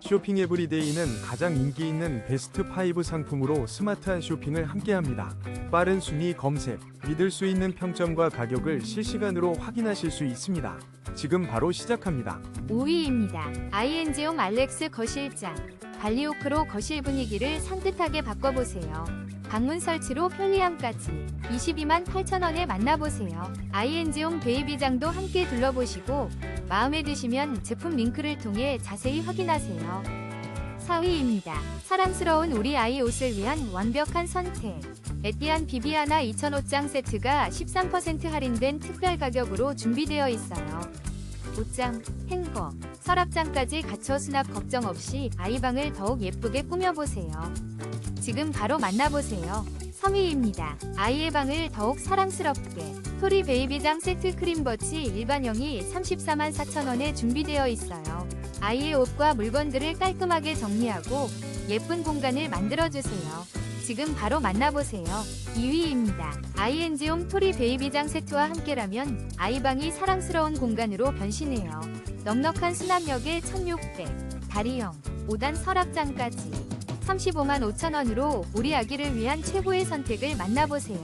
쇼핑 에브리데이는 가장 인기 있는 베스트 5 상품으로 스마트한 쇼핑을 함께합니다. 빠른 순위 검색, 믿을 수 있는 평점과 가격을 실시간으로 확인하실 수 있습니다. 지금 바로 시작합니다. 5위입니다. ING용 알렉스 거실장. 발리오크로 거실 분위기를 산뜻하게 바꿔보세요. 방문 설치로 편리함까지 22만 8천 원에 만나보세요. ING용 베이비장도 함께 둘러보시고 마음에 드시면 제품 링크를 통해 자세히 확인하세요. 4위입니다. 사랑스러운 우리 아이 옷을 위한 완벽한 선택. 에티안 비비아나 2005장 세트가 13% 할인된 특별 가격으로 준비되어 있어요. 옷장, 행거, 서랍장까지 갖춰 수납 걱정 없이 아이 방을 더욱 예쁘게 꾸며보세요. 지금 바로 만나보세요. 3위입니다. 아이의 방을 더욱 사랑스럽게. 토리 베이비장 세트 크림버치 일반형이 34만 4천원에 준비되어 있어요. 아이의 옷과 물건들을 깔끔하게 정리하고 예쁜 공간을 만들어주세요. 지금 바로 만나보세요. 2위입니다. ING용 토리 베이비장 세트와 함께라면 아이방이 사랑스러운 공간으로 변신해요. 넉넉한 수납력에 1600, 다리형, 5단 서랍장까지 35만 5천원으로 우리 아기를 위한 최고의 선택을 만나보세요.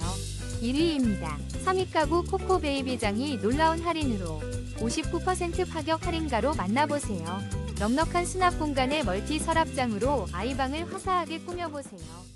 1위입니다. 3위 가구 코코 베이비장이 놀라운 할인으로 59% 파격 할인가로 만나보세요. 넉넉한 수납 공간의 멀티 서랍장으로 아이방을 화사하게 꾸며보세요.